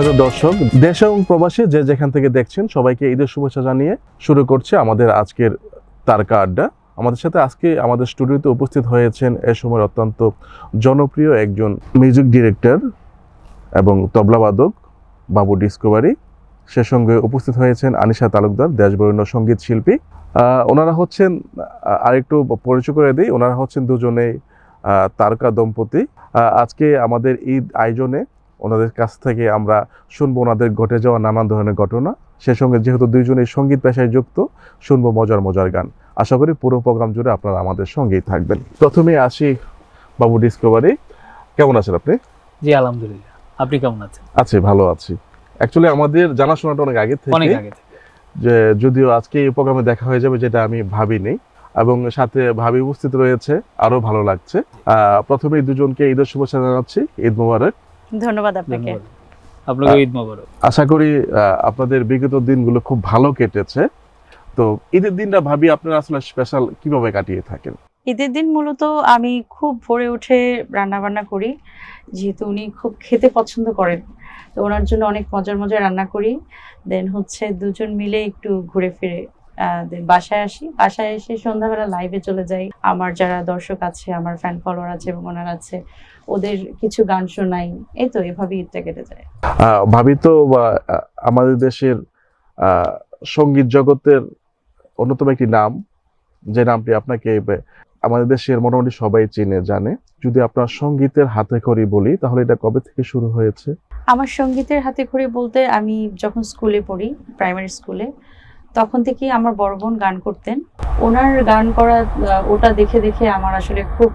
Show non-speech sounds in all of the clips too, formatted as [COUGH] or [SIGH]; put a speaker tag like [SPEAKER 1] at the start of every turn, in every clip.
[SPEAKER 1] NM দর্শক, দেশ এবং প্রবাসী যে যেখান থেকে দেখছেন সবাইকে ঈদের শুভেচ্ছা জানিয়ে শুরু করছে আমাদের আজকের তারকা আড্ডা। আমাদের সাথে আজকে আমাদের স্টুডিওতে উপস্থিত হয়েছেন এ সময় অত্যন্ত জনপ্রিয় একজন মিউজিক ডিরেক্টর এবং তবলাবাদক বাবু ডিসকভারি। সে সঙ্গে উপস্থিত হয়েছেন আনিশা তালুকদার, দেশবরেণ্য সংগীত শিল্পী। ওনারা হচ্ছেন আরেকটু পরিচয় করে দিই, ওনারা হচ্ছেন দুজনেই তারকা দম্পতি। আজকে আমাদের ঈদ আয়োজনে ওনাদের কাছ থেকে আমরা শুনব ওনাদের ঘটে যাওয়া নানান ধরনের ঘটনা। সে সঙ্গে যেহেতু দুইজনেই সংগীত পেশায় যুক্ত শুনব মজার মজার গান। আশা করি পুরো প্রোগ্রাম জুড়ে আপনারা আমাদের সঙ্গেই থাকবেন। প্রথমে আসি বাবু ডিসকভারি কেমন আছেন আপনি?
[SPEAKER 2] জি আলহামদুলিল্লাহ। আপনি কেমন আছেন?
[SPEAKER 1] আছি ভালো আছি। অ্যাকচুয়ালি আমাদের জানাশোনাটা অনেক আগে থেকে অনেক
[SPEAKER 2] আগে থেকে।
[SPEAKER 1] যে যদিও আজকে এই প্রোগ্রামে দেখা হয়ে যাবে যেটা আমি ভাবিনি এবং সাথে ভাবি উপস্থিত রয়েছে আরও ভালো লাগছে। আহ, প্রথমেই দুজনকে ঈদের শুভেচ্ছা জানাচ্ছি ঈদ মোবারক।
[SPEAKER 3] ধন্যবাদ আপনাকে।
[SPEAKER 2] আপনাকে ঈদ মোবারক।
[SPEAKER 1] আশা করি আহ, আপনাদের বিগত দিনগুলো খুব ভালো কেটেছে। তো ঈদের দিনটা ভাবি আপনারা আসলে স্পেশাল কীভাবে কাটিয়ে থাকেন?
[SPEAKER 3] ঈদের দিন মূলত আমি খুব ভোরে উঠে রান্না বান্না করি। যেহেতু উনি খুব খেতে পছন্দ করেন তো ওনার জন্য অনেক মজার মজার রান্না করি। দেন হচ্ছে দুজন মিলে একটু ঘুরে ফিরে বাসায় আসি। বাসায় এসে সন্ধ্যাবেলা লাইভে চলে যাই। আমার যারা দর্শক আছে আমার ফ্যান ফলোয়ার আছে এবং ওনার আছে ওদের কিছু গান শোনাই। এই তো এভাবে ঈদটা কেটে যায়।
[SPEAKER 1] ভাবি তো আমাদের দেশের সংগীত জগতের অন্যতম একটি নাম। যে নামটি আপনাকে আমাদের দেশের মোটামুটি সবাই চিনে জানে। যদি আপনার সঙ্গীতের হাতে খড়ি বলি তাহলে এটা কবে থেকে শুরু হয়েছে?
[SPEAKER 3] আমার সঙ্গীতের হাতে খড়ি বলতে আমি যখন স্কুলে পড়ি প্রাইমারি স্কুলে তখন থেকেই আমার বড় বোন গান করতেন। ওনার গান করা ওটা দেখে দেখে আমার আসলে খুব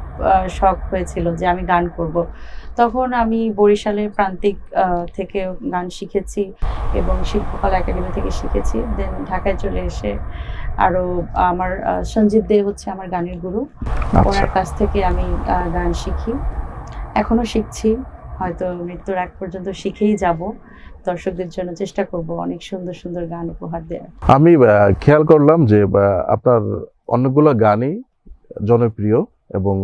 [SPEAKER 3] শখ হয়েছিল যে আমি গান করব। তখন আমি বরিশালের প্রান্তিক থেকে গান শিখেছি এবং শিল্পকলা একাডেমি থেকে শিখেছি। দেন ঢাকায় চলে এসে আরও আমার আহ, সঞ্জিত দে হচ্ছে আমার গানের গুরু।
[SPEAKER 1] আচ্ছা।
[SPEAKER 3] ওনার কাছ থেকে আমি গান শিখি। এখনও শিখছি হয়তো মৃত্যুর আগ পর্যন্ত শিখেই যাব। দর্শকদের জন্য চেষ্টা করব অনেক সুন্দর সুন্দর গান উপহার দেওয়ার।
[SPEAKER 1] আমি খেয়াল করলাম যে আপনার অনেকগুলো গানই জনপ্রিয় এবং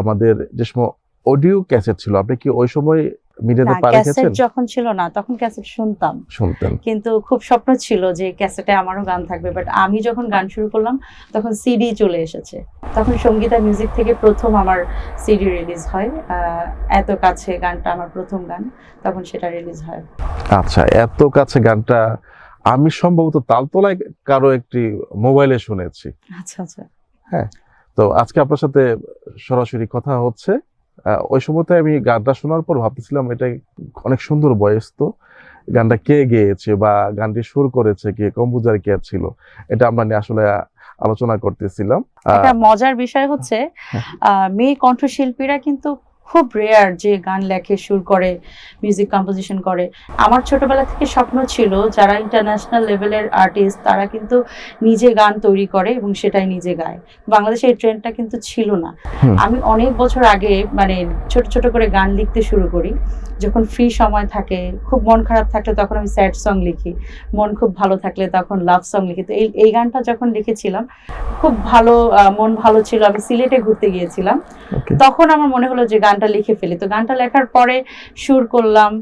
[SPEAKER 1] আমাদের যে সময় অডিও ক্যাসেট ছিল, আপনি কি ওই সময় মিডিয়াতে পা
[SPEAKER 3] ক্যাসেট যখন ছিল না তখন ক্যাসেট শুনতাম।
[SPEAKER 1] শুনতেন।
[SPEAKER 3] কিন্তু খুব স্বপ্ন ছিল যে ক্যাসেটে আমারও গান থাকবে বাট আমি যখন গান শুরু করলাম তখন সিডি চলে এসেছে। তখন সঙ্গীতা মিউজিক থেকে প্রথম আমার সিডি রিলিজ হয়। এত কাছে গানটা আমার প্রথম গান তখন সেটা রিলিজ হয়।
[SPEAKER 1] আচ্ছা এত কাছে গানটা আমি সম্ভবত তালতলায় কারও একটি মোবাইলে শুনেছি।
[SPEAKER 3] আচ্ছা আচ্ছা।
[SPEAKER 1] হ্যাঁ তো আজকে আপনার সাথে সরাসরি কথা হচ্ছে। ওই সময়তে আমি গানটা শোনার পর ভাবতেছিলাম এটা অনেক সুন্দর বয়স তো গানটা কে গেয়েছে বা গানটি সুর করেছে কে কম্পোজার কে ছিল এটা আমরা নিয়ে আসলে আলোচনা করতেছিলাম
[SPEAKER 3] একটা মজার বিষয় হচ্ছে
[SPEAKER 1] হ্যাঁ।
[SPEAKER 3] আহ, মেয়ে কণ্ঠশিল্পীরা কিন্তু খুব রেয়ার যে গান লেখে সুর করে মিউজিক কম্পোজিশন করে। আমার ছোটবেলা থেকে স্বপ্ন ছিল যারা ইন্টারন্যাশনাল লেভেলের আর্টিস্ট তারা কিন্তু নিজে গান তৈরি করে এবং সেটাই নিজে গায়। বাংলাদেশে এই ট্রেন্ডটা কিন্তু ছিল না। আমি অনেক বছর আগে মানে ছোট ছোট করে গান লিখতে শুরু করি। যখন ফ্রি সময় থাকে খুব মন খারাপ থাকলে তখন আমি স্যাড সং লিখি। মন খুব ভালো থাকলে তখন লাভ সং লিখি। তো এই এই গানটা যখন লিখেছিলাম খুব ভালো মন ভালো ছিল। আমি সিলেটে ঘুরতে গিয়েছিলাম। তখন আমার মনে হলো যে গানটা লিখে ফেলি। তো গানটা লেখার পরে সুর করলাম।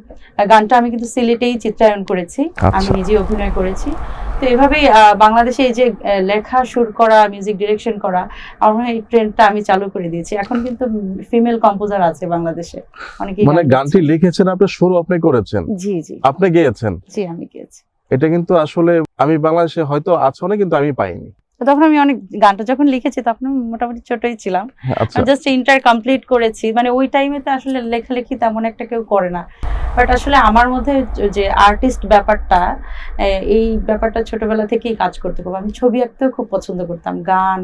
[SPEAKER 3] গানটা আমি কিন্তু সিলেটেই চিত্রায়ন করেছি। আমি
[SPEAKER 1] আচ্ছা।
[SPEAKER 3] নিজে অভিনয় করেছি। তো এভাবেই বাংলাদেশে এই যে লেখা সুর করা মিউজিক ডিরেকশন করা আমার এই ট্রেন্ডটা আমি চালু করে দিয়েছি। এখন কিন্তু ফিমেল কম্পোজার আছে বাংলাদেশে। অনেকেই
[SPEAKER 1] মানে
[SPEAKER 3] গান
[SPEAKER 1] গানটি লিখেছেন। আপনি সুর আপনি করেছেন?
[SPEAKER 3] জি জি।
[SPEAKER 1] আপনি গেয়েছেন?
[SPEAKER 3] জি আমি গেয়েছি।
[SPEAKER 1] এটা কিন্তু আসলে আমি বাংলাদেশে হয়তো আছে কিন্তু আমি পাইনি।
[SPEAKER 3] তখন আমি অনেক গানটা যখন লিখেছি তখন আমি মোটামুটি ছোটই ছিলাম। জাস্ট ইন্টার কমপ্লিট করেছি। মানে ওই টাইমে তো আসলে লেখালেখি তেমন একটা কেউ করে না। বাট আসলে আমার মধ্যে যে আর্টিস্ট ব্যাপারটা এই ব্যাপারটা ছোটবেলা থেকেই কাজ করতে খুব। আমি ছবি আঁকতেও খুব পছন্দ করতাম। গান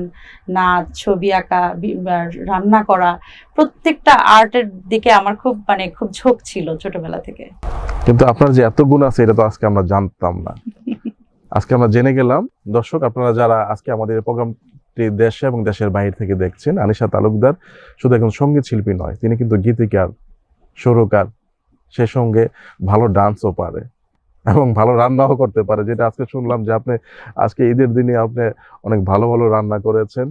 [SPEAKER 3] নাচ ছবি আঁকা রান্না করা প্রত্যেকটা আর্টের দিকে আমার খুব মানে খুব ঝোঁক ছিল ছোটবেলা থেকে।
[SPEAKER 1] কিন্তু আপনার যে এত গুণ আছে এটা তো আজকে আমরা জানতাম না। [LAUGHS] আজকে আমরা জেনে গেলাম দর্শক আপনারা যারা আজকে আমাদের প্রোগ্রামটি দেশে এবং দেশের বাইরে থেকে দেখছেন আনিশা তালুকদার শুধু একজন সংগীত শিল্পী নয় তিনি কিন্তু গীতিকার সুরকার সে সঙ্গে ভালো ডান্সও পারে এবং ভালো রান্নাও করতে পারে যেটা আজকে শুনলাম যে আপনি আজকে ঈদের দিনে আপনি অনেক ভালো ভালো রান্না করেছেন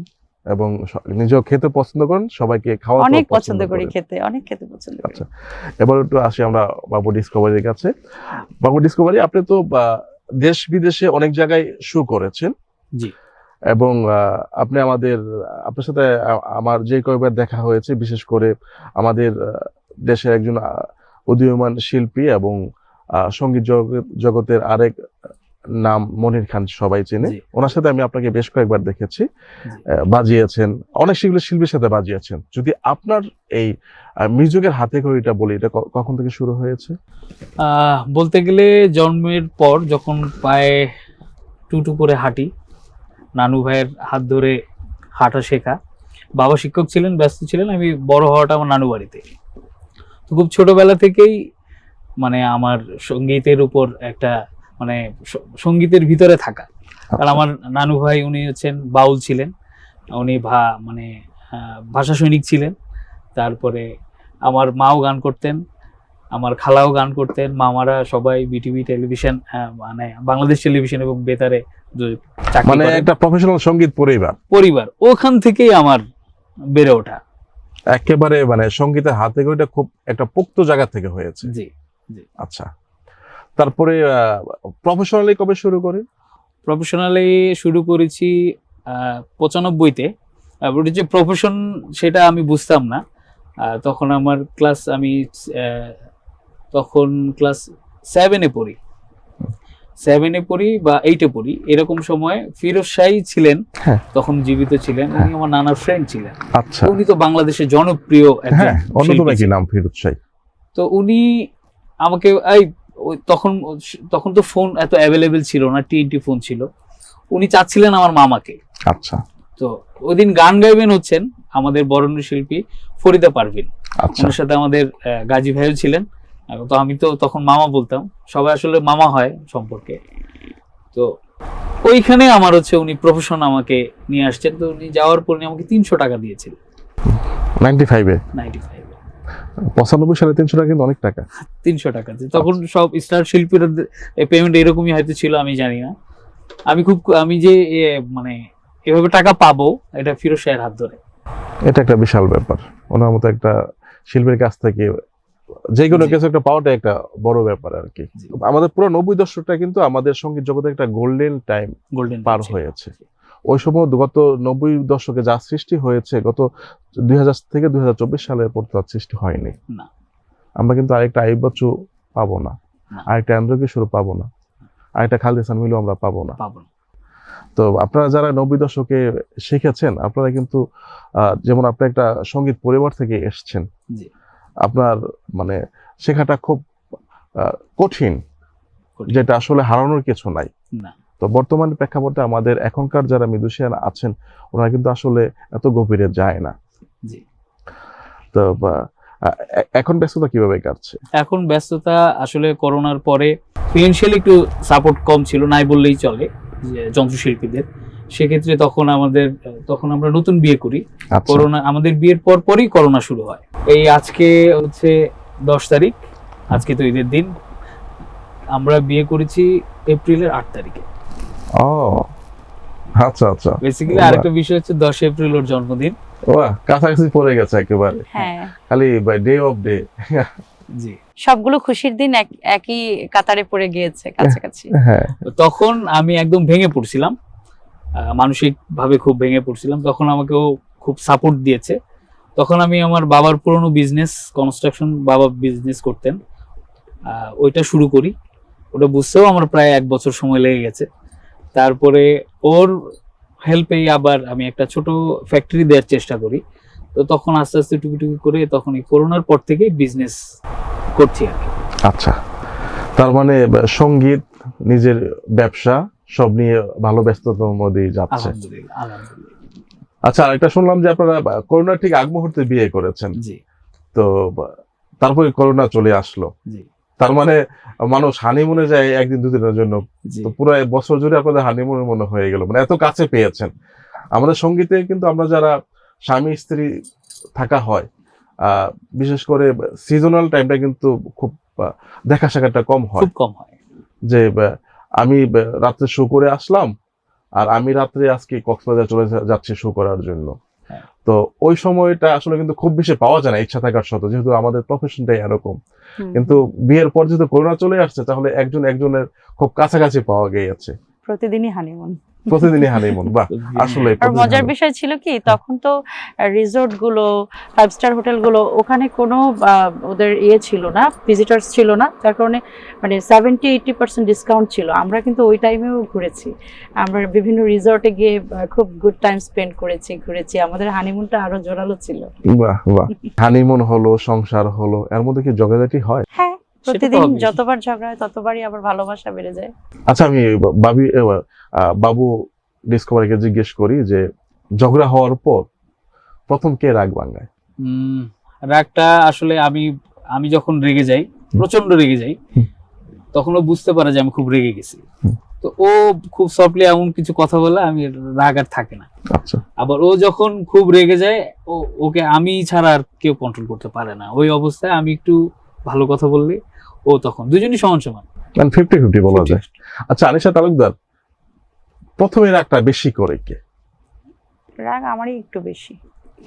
[SPEAKER 1] এবং নিজেও খেতে পছন্দ করেন সবাইকে খাওয়া
[SPEAKER 3] অনেক পছন্দ করি খেতে অনেক খেতে পছন্দ
[SPEAKER 1] আচ্ছা এবার একটু আসি আমরা বাবু ডিসকভারির কাছে। বাবু ডিসকভারি আপনি তো দেশ বিদেশে অনেক জায়গায় শু করেছেন।
[SPEAKER 2] জি।
[SPEAKER 1] এবং আপনি আমাদের আপনার সাথে আমার যে কয়েকবার দেখা হয়েছে বিশেষ করে আমাদের দেশের একজন উদীয়মান শিল্পী এবং সংগীত জগতের আরেক নাম মনির খান সবাই চেনে। ওনার সাথে আমি আপনাকে বেশ কয়েকবার দেখেছি। বাজিয়েছেন। অনেক সেগুলো শিল্পীর সাথে বাজিয়েছেন। যদি আপনার এই মিউজিকের হাতে খড়িটা বলি এটা কখন থেকে শুরু হয়েছে?
[SPEAKER 2] বলতে গেলে জন্মের পর যখন পায়ে টুটু করে হাঁটি নানু ভাইয়ের হাত ধরে হাঁটা শেখা। বাবা শিক্ষক ছিলেন ব্যস্ত ছিলেন আমি বড় হওয়াটা আমার নানু বাড়িতে। তো খুব ছোটবেলা থেকেই মানে আমার সঙ্গীতের উপর একটা মানে সঙ্গীতের ভিতরে থাকা। কারণ আমার নানু ভাই উনি হচ্ছেন বাউল ছিলেন উনি ভা মানে ভাষা সৈনিক ছিলেন। তারপরে আমার মাও গান করতেন আমার খালাও গান করতেন মামারা সবাই বিটিভি টেলিভিশন মানে বাংলাদেশ টেলিভিশন এবং বেতারে
[SPEAKER 1] মানে একটা প্রফেশনাল সংগীত পরিবার।
[SPEAKER 2] পরিবার ওখান থেকেই আমার বেড়ে ওঠা।
[SPEAKER 1] একেবারে মানে সঙ্গীতের হাতে খড়িটা খুব একটা পোক্ত জায়গা থেকে হয়েছে।
[SPEAKER 2] জি জি।
[SPEAKER 1] আচ্ছা। তারপরে প্রফেশনালি কবে শুরু করেন?
[SPEAKER 2] প্রফেশনালি শুরু করেছি পঁচানব্বইতে। যে প্রফেশন সেটা আমি বুঝতাম না। তখন আমার ক্লাস আমি তখন ক্লাস সেভেনে পড়ি। সেভেনে পড়ি বা এইটে পড়ি। এরকম সময় ফিরোজ শাহী ছিলেন
[SPEAKER 1] হ্যাঁ।
[SPEAKER 2] তখন জীবিত ছিলেন। উনি আমার নানার ফ্রেন্ড ছিলেন।
[SPEAKER 1] আচ্ছা।
[SPEAKER 2] উনি তো বাংলাদেশের জনপ্রিয় একজন
[SPEAKER 1] হ্যাঁ অন্যতম নাম ফিরোজ শাহী।
[SPEAKER 2] তো উনি আমাকে এই ওই তখন তখন তো ফোন এত অ্যাভেলেবেল ছিল না টিএনটি ফোন ছিল। উনি চাচ্ছিলেন আমার মামাকে।
[SPEAKER 1] আচ্ছা।
[SPEAKER 2] তো ওই দিন গান গাইবেন হচ্ছেন আমাদের বরণ্য শিল্পী ফরিদা পারভিন।
[SPEAKER 1] আচ্ছা।
[SPEAKER 2] ওনার সাথে আমাদের গাজী ভাইও ছিলেন। তো আমি তো তখন মামা বলতাম। সবাই আসলে মামা হয় সম্পর্কে। তো ওইখানে আমার হচ্ছে উনি প্রফেশন আমাকে নিয়ে আসছেন। তো উনি যাওয়ার পর উনি আমাকে তিনশো টাকা দিয়েছিলেন।
[SPEAKER 1] নাইনটি ফাইভে
[SPEAKER 2] নাইনটি ফাইভ
[SPEAKER 1] পঁচানব্বই সালে তিনশো টাকা কিন্তু অনেক টাকা।
[SPEAKER 2] তিনশো টাকা তখন সব স্টার শিল্পীরা পেমেন্ট এরকমই হয়তো ছিল আমি জানি না। আমি খুব আমি যে মানে এভাবে টাকা পাবো এটা ফিরোজ শাহের হাত ধরে।
[SPEAKER 1] এটা একটা বিশাল ব্যাপার। ওনার মতো একটা শিল্পীর কাছ থেকে যে কোনো কিছু একটা পাওয়াটা একটা বড় ব্যাপার আর কি। আমাদের পুরো নব্বই দশকটা কিন্তু আমাদের সংগীত জগতে একটা গোল্ডেন টাইম
[SPEAKER 2] গোল্ডেন
[SPEAKER 1] পার হয়েছে। ওই সময় গত নব্বই দশকে যা সৃষ্টি হয়েছে গত দুই হাজার থেকে দুই সালের পর তার সৃষ্টি হয়নি। আমরা কিন্তু আরেকটা আইব বাচ্চু পাবো না। আরেকটা আন্দ্র কিশোর পাবো না। আরেকটা খালদিসান মিলু আমরা পাবো না। তো আপনারা যারা নব্বই দশকে শিখেছেন আপনারা কিন্তু যেমন আপনি একটা সংগীত পরিবার থেকে এসছেন আপনার মানে শেখাটা খুব কঠিন
[SPEAKER 2] কঠিন।
[SPEAKER 1] যেটা আসলে হারানোর কিছু নাই।
[SPEAKER 2] না।
[SPEAKER 1] তো বর্তমান প্রেক্ষাপটে আমাদের এখনকার যারা মিউজিশিয়ান আছেন ওনারা কিন্তু আসলে এত গভীরে যায় না। তো এখন ব্যস্ততা কীভাবে কাটছে?
[SPEAKER 2] এখন ব্যস্ততা আসলে করোনার পরে ফিনান্সিয়ালি একটু সাপোর্ট কম ছিল নাই বললেই চলে যে যন্ত্রশিল্পীদের সেক্ষেত্রে তখন আমাদের তখন আমরা নতুন বিয়ে করি।
[SPEAKER 1] আচ্ছা।
[SPEAKER 2] করোনা আমাদের বিয়ের পর পরই করোনা শুরু হয়। এই আজকে হচ্ছে দশ তারিখ আজকে তো ঈদের দিন। আমরা বিয়ে করেছি এপ্রিলের আট তারিখে।
[SPEAKER 1] ও আচ্ছা আচ্ছা।
[SPEAKER 2] বেসিক্যালি আরেকটা বিষয় হচ্ছে দশ এপ্রিল ওর জন্মদিন।
[SPEAKER 1] ওয়া কাছাকাছি পড়ে গেছে একেবারে।
[SPEAKER 3] হ্যাঁ।
[SPEAKER 1] খালি ডে অফ ডে
[SPEAKER 2] জি।
[SPEAKER 3] সবগুলো খুশির দিন একই কাতারে পড়ে গিয়েছে কাছাকাছি। [LAUGHS]
[SPEAKER 1] হ্যাঁ।
[SPEAKER 2] তখন আমি একদম ভেঙে পড়ছিলাম। মানসিক ভাবে খুব ভেঙে পড়ছিলাম। তখন আমাকেও খুব সাপোর্ট দিয়েছে। তখন আমি আমার বাবার পুরনো বিজনেস কনস্ট্রাকশন বাবা বিজনেস করতেন। ওইটা শুরু করি। ওটা বুঝতেও আমার প্রায় এক বছর সময় লেগে গেছে। তারপরে ওর হেল্পেই আবার আমি একটা ছোট ফ্যাক্টরি দেওয়ার চেষ্টা করি। তো তখন আস্তে আস্তে টুকি টুকি করে তখন এই করোনার পর থেকে বিজনেস করছি আর কি।
[SPEAKER 1] আচ্ছা। তার মানে সংগীত নিজের ব্যবসা সব নিয়ে ভালো ব্যস্ততার মধ্যেই যাচ্ছে। আচ্ছা আরেকটা শুনলাম যে আপনারা করোনার ঠিক আগ মুহূর্তে বিয়ে করেছেন।
[SPEAKER 2] জি।
[SPEAKER 1] তো তারপরে করোনা চলে আসলো।
[SPEAKER 2] জি।
[SPEAKER 1] তার মানে মানুষ হানিমুনে যায় একদিন দুদিনের জন্য। তো পুরো বছর জুড়ে আপনাদের হানিমুনের মনে হয়ে গেল। মানে এত কাছে পেয়েছেন। আমাদের সঙ্গীতে কিন্তু আমরা যারা স্বামী স্ত্রী থাকা হয় বিশেষ করে সিজনাল টাইমটা কিন্তু খুব দেখা সাক্ষাৎটা কম হয়।
[SPEAKER 2] খুব কম হয়।
[SPEAKER 1] যে আমি রাত্রে শো করে আসলাম আর আমি রাত্রে আজকে কক্সবাজার চলে যাচ্ছি শো করার জন্য। তো ওই সময়টা আসলে কিন্তু খুব বেশি পাওয়া যায় না ইচ্ছা থাকার সত্ত্বেও যেহেতু আমাদের প্রফেশনটাই এরকম। কিন্তু বিয়ের পর যেহেতু করোনা চলে আসছে তাহলে একজন একজনের খুব কাছাকাছি পাওয়া গিয়েছে।
[SPEAKER 3] প্রতিদিনই হানিমুন
[SPEAKER 1] প্রতিদিনই হানিমুন বাহ [LAUGHS] আসলে
[SPEAKER 3] আর মজার বিষয় ছিল কি তখন তো রিসোর্টগুলো ফাইভ স্টার হোটেলগুলো ওখানে কোনো আহ, ওদের ইয়ে ছিল না ভিজিটার্স ছিল না যার কারণে মানে সেভেন্টি এইটি পার্সেন্ট ডিসকাউন্ট ছিল। আমরা কিন্তু ওই টাইমেও ঘুরেছি। আমরা বিভিন্ন রিসোর্টে গিয়ে খুব গুড টাইম স্পেন্ড করেছি ঘুরেছি। আমাদের হানিমুনটা আরও জোরালো ছিল।
[SPEAKER 1] বাহ বাহ। হানিমুন হলো সংসার হলো এর মধ্যে কি জগাজাটি হয়?
[SPEAKER 3] হ্যাঁ প্রতিদিন যতবার ঝগড়া হয় ততবারই আবার ভালোবাসা বেড়ে যায়।
[SPEAKER 1] আচ্ছা আমি বাবি বাবু ডিসকভারিকে জিজ্ঞেস করি যে ঝগড়া হওয়ার পর প্রথম কে রাগ ভাঙ্গায়
[SPEAKER 2] উম, রাগটা আসলে আমি আমি যখন রেগে যাই প্রচণ্ড রেগে যাই। তখন ও বুঝতে পারে যে আমি খুব রেগে গেছি। তো ও খুব সফটলি এমন কিছু কথা বলে আমি রাগ আর থাকে না।
[SPEAKER 1] আচ্ছা।
[SPEAKER 2] আবার ও যখন খুব রেগে যায় ও ওকে আমি ছাড়া আর কেউ কন্ট্রোল করতে পারে না। ওই অবস্থায় আমি একটু ভালো কথা বললে ও তখন। দুজনই সমান সমান।
[SPEAKER 1] মানে ফিফটি ফিফটি বলা যায়। আচ্ছা আনিশা তালুকদার প্রথমে রাগটা বেশি করে কে?
[SPEAKER 3] রাগ আমারই একটু বেশি।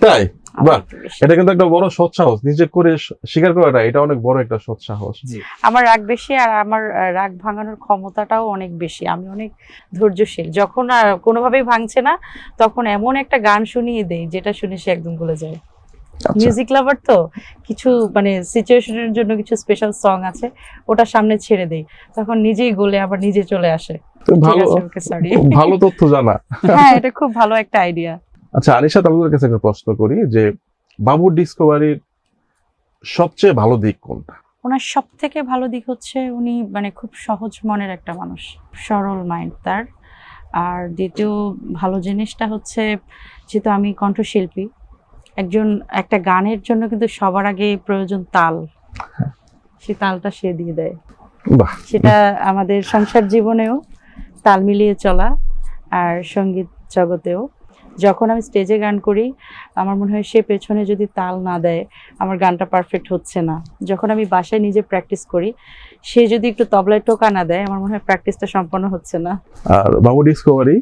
[SPEAKER 1] তাই? বাহ, এটা কিন্তু একটা বড় সৎসাহস নিজে করে স্বীকার করাটা এটা অনেক বড় একটা সৎসাহস
[SPEAKER 2] জি।
[SPEAKER 3] আমার রাগ বেশি আর আমার রাগ ভাঙানোর ক্ষমতাটাও অনেক বেশি। আমি অনেক ধৈর্যশীল। যখন আর কোনোভাবেই ভাঙছে না তখন এমন একটা গান শুনিয়ে দেই যেটা শুনে সে একদম ভুলে যায়। মিউজিক লাভার তো কিছু মানে সিচুয়েশনের জন্য কিছু স্পেশাল সং আছে ওটা সামনে ছেড়ে দেই। তখন নিজেই গলে আবার নিজে চলে আসে।
[SPEAKER 1] ভালো ভালো তথ্য জানা।
[SPEAKER 3] হ্যাঁ এটা খুব ভালো একটা আইডিয়া
[SPEAKER 1] আচ্ছা আনিশা তালুকদার কাছে একটা প্রশ্ন করি যে বাবুর ডিসকভারির সবচেয়ে ভালো দিক কোনটা?
[SPEAKER 3] ওনার সব থেকে ভালো দিক হচ্ছে উনি মানে খুব সহজ মনের একটা মানুষ সরল মাইন্ড তার। আর দ্বিতীয় ভালো জিনিসটা হচ্ছে যেহেতু আমি কণ্ঠশিল্পী একজন একটা গানের জন্য কিন্তু সবার আগে প্রয়োজন তাল। সে তালটা সে দিয়ে দেয়।
[SPEAKER 1] বাহ।
[SPEAKER 3] সেটা আমাদের সংসার জীবনেও তাল মিলিয়ে চলা আর সংগীত জগতেও। যখন আমি স্টেজে গান করি আমার মনে হয় সে পেছনে যদি তাল না দেয় আমার গানটা পারফেক্ট হচ্ছে না। যখন আমি বাসায় নিজে প্র্যাকটিস করি সে যদি একটু তবলায় টোকা না দেয় আমার মনে হয় প্র্যাকটিসটা সম্পন্ন হচ্ছে না।
[SPEAKER 1] আর বাবু ডিসকভারি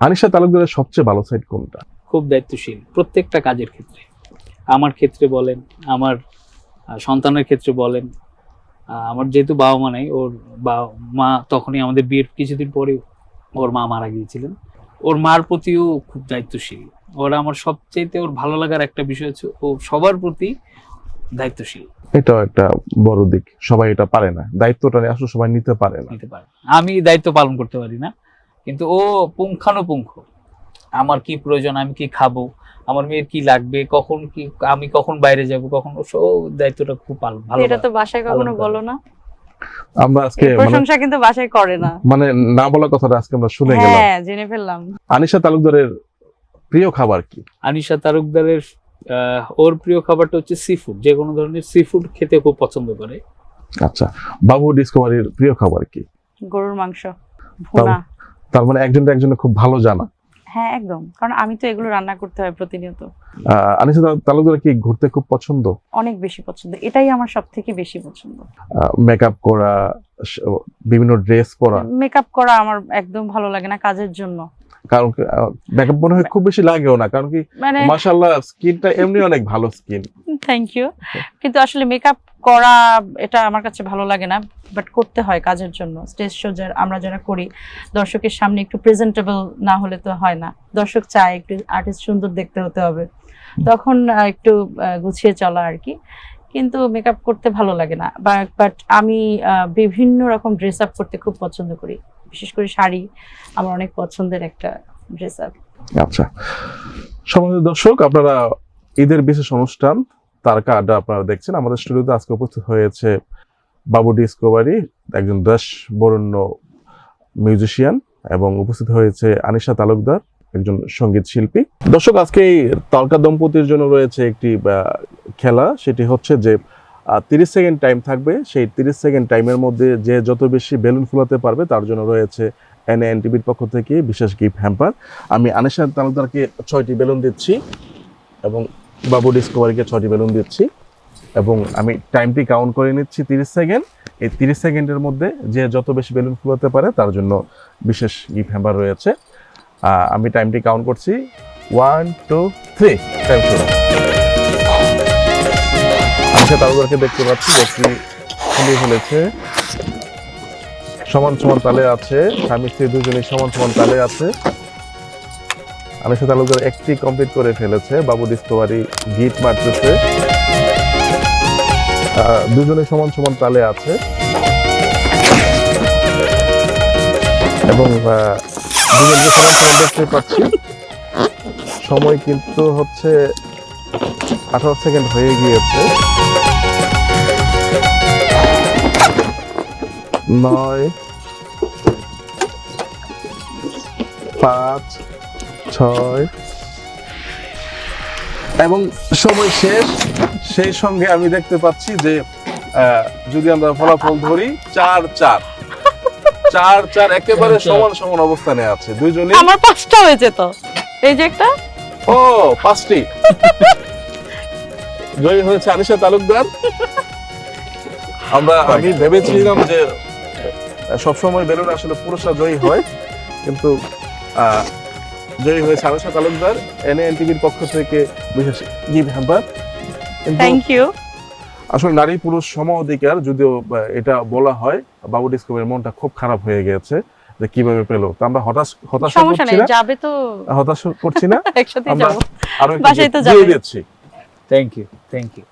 [SPEAKER 1] আনিশা তালুকদারের সবচেয়ে ভালো সাইড কোনটা?
[SPEAKER 2] খুব দায়িত্বশীল প্রত্যেকটা কাজের ক্ষেত্রে। আমার ক্ষেত্রে বলেন আমার সন্তানের ক্ষেত্রে বলেন আমার যেহেতু বাবা মা নাই ওর বা মা তখনই আমাদের বিয়ের কিছুদিন পরে ওর মা মারা গিয়েছিলেন। ওর মার প্রতিও খুব দায়িত্বশীল। ওর আমার সবচেয়ে ওর ভালো লাগার একটা বিষয় হচ্ছে ও সবার প্রতি দায়িত্বশীল।
[SPEAKER 1] এটাও একটা বড় দিক। সবাই এটা পারে না। দায়িত্বটা আসলে সবাই নিতে পারে না।
[SPEAKER 2] নিতে পারে আমি দায়িত্ব পালন করতে পারি না। কিন্তু ও পুঙ্খানুপুঙ্খ। আমার কি প্রয়োজন আমি কি খাব আমার মেয়ের কি লাগবে কখন কি আমি কখন বাইরে যাব কখন সব দায়িত্বটা খুব ভালো
[SPEAKER 3] এটা তো বাসায় কখনো বলো না।
[SPEAKER 1] আমরা আজকে মানে
[SPEAKER 3] প্রশংসা কিন্তু বাসায় করে না।
[SPEAKER 1] মানে না বলা কথাটা আজকে আমরা শুনে গেলাম।
[SPEAKER 3] হ্যাঁ জেনে ফেললাম।
[SPEAKER 1] আনিশা তালুকদারের প্রিয় খাবার কি?
[SPEAKER 2] আনিশা তালুকদারের আহ, ওর প্রিয় খাবারটা হচ্ছে সি ফুড যে কোনো ধরনের সি ফুড খেতে খুব পছন্দ করে।
[SPEAKER 1] আচ্ছা বাবু ডিসকভারির প্রিয় খাবার কি?
[SPEAKER 3] গরুর মাংস ভুনা।
[SPEAKER 1] তার মানে একজন একজনের খুব ভালো জানা।
[SPEAKER 3] হ্যাঁ একদম। কারণ আমি তো এগুলো রান্না করতে হয় প্রতিনিয়ত।
[SPEAKER 1] আনিসা তালুকদার কি ঘুরতে খুব পছন্দ?
[SPEAKER 3] অনেক বেশি পছন্দ। এটাই আমার সব থেকে বেশি পছন্দ।
[SPEAKER 1] মেকআপ করা বিভিন্ন ড্রেস পরা?
[SPEAKER 3] মেকআপ করা আমার একদম ভালো লাগে না কাজের জন্য।
[SPEAKER 1] কারণ মেকআপ মনে হয় খুব বেশি লাগেও না। কারণ কি
[SPEAKER 3] মানে
[SPEAKER 1] মাশাল্লাহ স্কিনটা এমনি অনেক ভালো স্কিন
[SPEAKER 3] থ্যাংক ইউ কিন্তু আসলে মেকআপ করা এটা আমার কাছে ভালো লাগে না বাট করতে হয় কাজের জন্য। স্টেজ শো আমরা যারা করি, দর্শকের সামনে একটু প্রেজেন্টেবল না হলে তো হয় না। দর্শক চায় একটু আর্টিস্ট সুন্দর দেখতে হতে হবে। তখন একটু গুছিয়ে চলা আর কি। কিন্তু মেকআপ করতে ভালো লাগে না। বাট আমি বিভিন্ন রকম ড্রেস আপ করতে খুব পছন্দ করি। বিশেষ করে শাড়ি, আমার অনেক পছন্দের একটা ড্রেস আপ
[SPEAKER 1] আচ্ছা। সমাজের দর্শক, আপনারা ঈদের বিশেষ অনুষ্ঠান তারকা আড্ডা আপনারা দেখছেন। আমাদের স্টুডিওতে আজকে উপস্থিত হয়েছে বাবু ডিসকভারি একজন দেশ বরণ্য মিউজিশিয়ান এবং উপস্থিত হয়েছে আনিশা তালুকদার, একজন সংগীত শিল্পী। দর্শক, আজকে এই তারকা দম্পতির জন্য রয়েছে একটি খেলা। সেটি হচ্ছে যে তিরিশ সেকেন্ড টাইম থাকবে। সেই তিরিশ সেকেন্ড টাইমের মধ্যে যে যত বেশি বেলুন ফুলাতে পারবে, তার জন্য রয়েছে এনএন টিভির পক্ষ থেকে বিশেষ গিফট হ্যাম্পার আমি আনিশা তালুকদারকে ছয়টি বেলুন দিচ্ছি এবং বাবু ডিসকভারিকে ছয়টি বেলুন দিচ্ছি এবং আমি টাইমটি কাউন্ট করে নিচ্ছি তিরিশ সেকেন্ড এই তিরিশ সেকেন্ডের মধ্যে যে যত বেশি বেলুন ফুলাতে পারে তার জন্য বিশেষ গিফট হ্যাম্পার রয়েছে। আমি টাইমটি কাউন্ট করছি। ওয়ান টু থ্রি টাইম শুরু তালুদারকে দেখতে পাচ্ছি একটি খুলে ফেলেছে। সমান সমান তালে আছে। স্বামী স্ত্রী দুজনেই সমান সমান তালে আছে। আনিসা তালুকদার একটি কমপ্লিট করে ফেলেছে। বাবু ডিসকভারি গিট মারতেছে। দুজনে সমান সমান তালে আছে। এবং সমান সমান দেখতে পাচ্ছি। সময় কিন্তু হচ্ছে আঠারো সেকেন্ড হয়ে গিয়েছে। নয়, পাঁচ ছয়। এবং সময় শেষ সেই সঙ্গে আমি দেখতে পাচ্ছি যে যদি আমরা ফলাফল ধরি চার চার। চার চার একেবারে সমান সমান অবস্থানে আছে। দুইজনে
[SPEAKER 3] আমার পাঁচটা হয়েছে তো এই যে একটা।
[SPEAKER 1] ও পাঁচটি। জয়ী হয়েছে আনিশা তালুকদার। আমরা আমি ভেবেছিলাম যে সবসময় বেলুন আসলে পুরুষরা জয়ী হয় কিন্তু আহ, জয়ী হয়েছে আনিশা তালুকদার এনএন টিভির পক্ষ থেকে বিশেষ গিফট হ্যাম্পার।
[SPEAKER 3] থ্যাংক ইউ
[SPEAKER 1] আসলে নারী পুরুষ সম অধিকার যদিও এটা বলা হয় বাবু ডিসকভারির মনটা খুব খারাপ হয়ে গেছে যে কীভাবে পেল। তো আমরা হতাশ হতাশা
[SPEAKER 3] সমস্যা
[SPEAKER 1] করছি
[SPEAKER 3] নেই
[SPEAKER 1] না?
[SPEAKER 3] যাবে তো।
[SPEAKER 1] হতাশ করছি না? [LAUGHS]
[SPEAKER 3] একসাথে যাব।
[SPEAKER 1] আরও
[SPEAKER 3] বাসায় তো যাবে।
[SPEAKER 1] দিচ্ছি
[SPEAKER 2] থ্যাংক ইউ থ্যাংক ইউ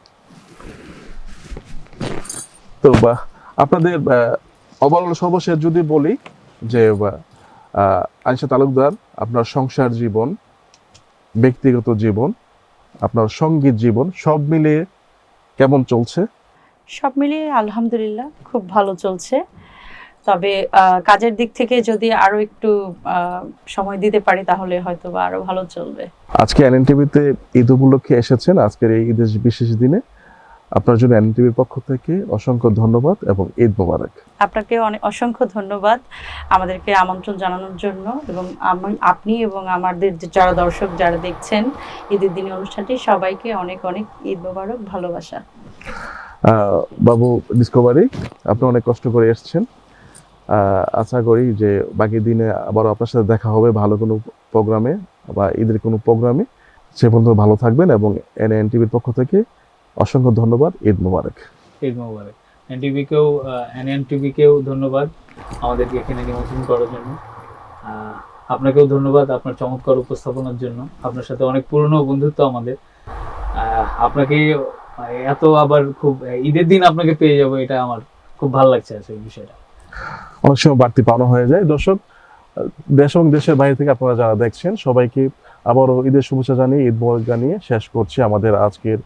[SPEAKER 1] তো বা আপনাদের ওভারঅল সর্বশেষ যদি বলি যে আয়সা তালুকদার আপনার সংসার জীবন ব্যক্তিগত জীবন আপনার সংগীত জীবন সব মিলিয়ে কেমন চলছে?
[SPEAKER 3] সব মিলিয়ে আলহামদুলিল্লাহ খুব ভালো চলছে। তবে কাজের দিক থেকে যদি আরও একটু আহ, সময় দিতে পারি তাহলে হয়তো বা আরও ভালো চলবে।
[SPEAKER 1] আজকে এনএন টিভিতে ঈদ উপলক্ষে এসেছেন আজকের এই ঈদের বিশেষ দিনে। আপনার জন্য এনএন টিভির পক্ষ থেকে অসংখ্য ধন্যবাদ এবং ঈদ মোবারক।
[SPEAKER 3] আপনাকে অনেক অসংখ্য ধন্যবাদ আমাদেরকে আমন্ত্রণ জানানোর জন্য এবং আমি- আপনি এবং আমাদের যে যারা দর্শক যারা দেখছেন ঈদের দিনে অনুষ্ঠানটি সবাইকে অনেক অনেক ঈদ মোবারক ভালোবাসা।
[SPEAKER 1] বাবু ডিসকভারি আপনি অনেক কষ্ট করে এসেছেন। আশা করি যে বাকি দিনে আবারও আপনার সাথে দেখা হবে ভালো কোনো প্রোগ্রামে বা ঈদের কোনো প্রোগ্রামে। সে পর্যন্ত ভালো থাকবেন এবং এনএন টিভির পক্ষ থেকে অসংখ্য ধন্যবাদ ঈদ মোবারক।
[SPEAKER 2] ঈদ মোবারক। এনটিভিকেও এনএনটিভিকেও ধন্যবাদ আমাদেরকে এখানে নিমন্ত্রণ করার জন্য। আপনাকেও ধন্যবাদ আপনার চমৎকার উপস্থাপনার জন্য। আপনার সাথে অনেক পুরনো বন্ধুত্ব আমাদের। আপনাকে এত আবার খুব ঈদের দিন আপনাকে পেয়ে যাব এটা আমার খুব ভালো লাগছে আসলে বিষয়টা।
[SPEAKER 1] অনেক সময় বাড়তি পাওনা হয়ে যায়। দর্শক দেশ এবং দেশের বাইরে থেকে আপনারা যারা দেখছেন সবাইকে আবারও ঈদের শুভেচ্ছা জানিয়ে ঈদ মোবারক জানিয়ে শেষ করছি আমাদের আজকের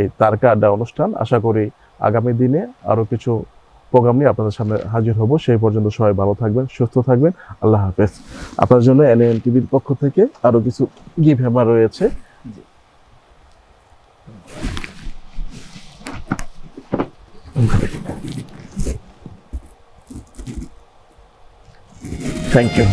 [SPEAKER 1] এই তারকা আড্ডা অনুষ্ঠান। আশা করি আগামী দিনে আরও কিছু প্রোগ্রাম নিয়ে আপনাদের সামনে হাজির হব। সেই পর্যন্ত সবাই ভালো থাকবেন, সুস্থ থাকবেন। আল্লাহ হাফেজ। আপনার জন্য এনএন টিভির পক্ষ থেকে আরও কিছু গিফট হ্যাম্পার রয়েছে। Thank you